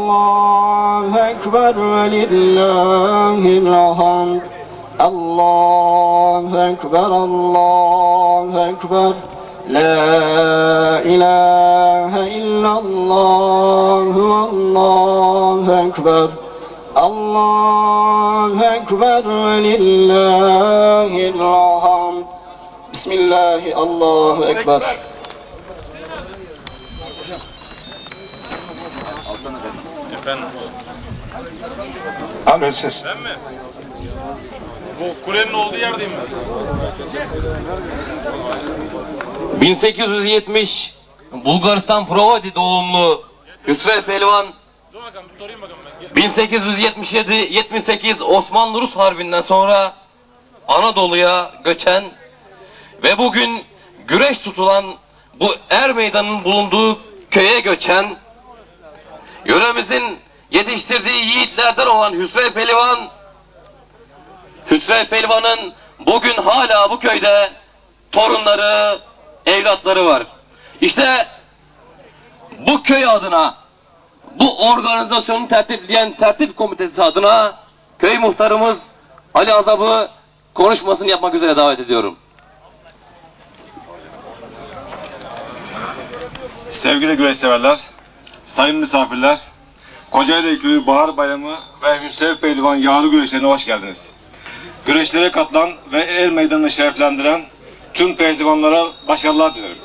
الله أكبر ولله الحمد الله أكبر الله أكبر لا إله إلا الله الله أكبر الله أكبر ولله الحمد بسم الله الله أكبر Efendim. Abi ses. Ben mi? Bu kulenin olduğu yerdeyim ben. 1870 Bulgaristan Provodi doğumlu Hüsrev Pehlivan Dur bakalım bir sorayım bakalım ben. 1877 78 Osmanlı Rus Harbi'nden sonra Anadolu'ya göçen ve bugün güreş tutulan bu er meydanının bulunduğu köye göçen yöremizin yetiştirdiği yiğitlerden olan Hüsrev Pehlivan Hüsrev Pehlivan'ın bugün hala bu köyde torunları, evlatları var. İşte bu köy adına bu organizasyonu tertipleyen tertip komitesi adına köy muhtarımız Ali Azab'ı konuşmasını yapmak üzere davet ediyorum. Sevgili güreş severler, sayın misafirler, Kocaeli Köyü Bahar Bayramı ve Hüseyin Pehlivan yağlı güreşlerine hoş geldiniz. Güreşlere katılan ve el meydanını şereflendiren tüm pehlivanlara başarılar dilerim.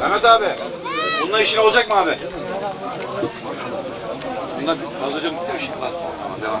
Mehmet abi, bununla işin olacak mı abi? Bunlar fazlaca mı bitirmiş? Tamam, devam.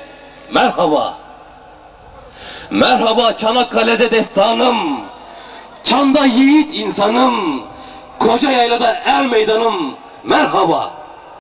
Merhaba. Merhaba Çanakkale'de destanım. Çanda yiğit insanım. Koca yaylada er meydanım. Merhaba.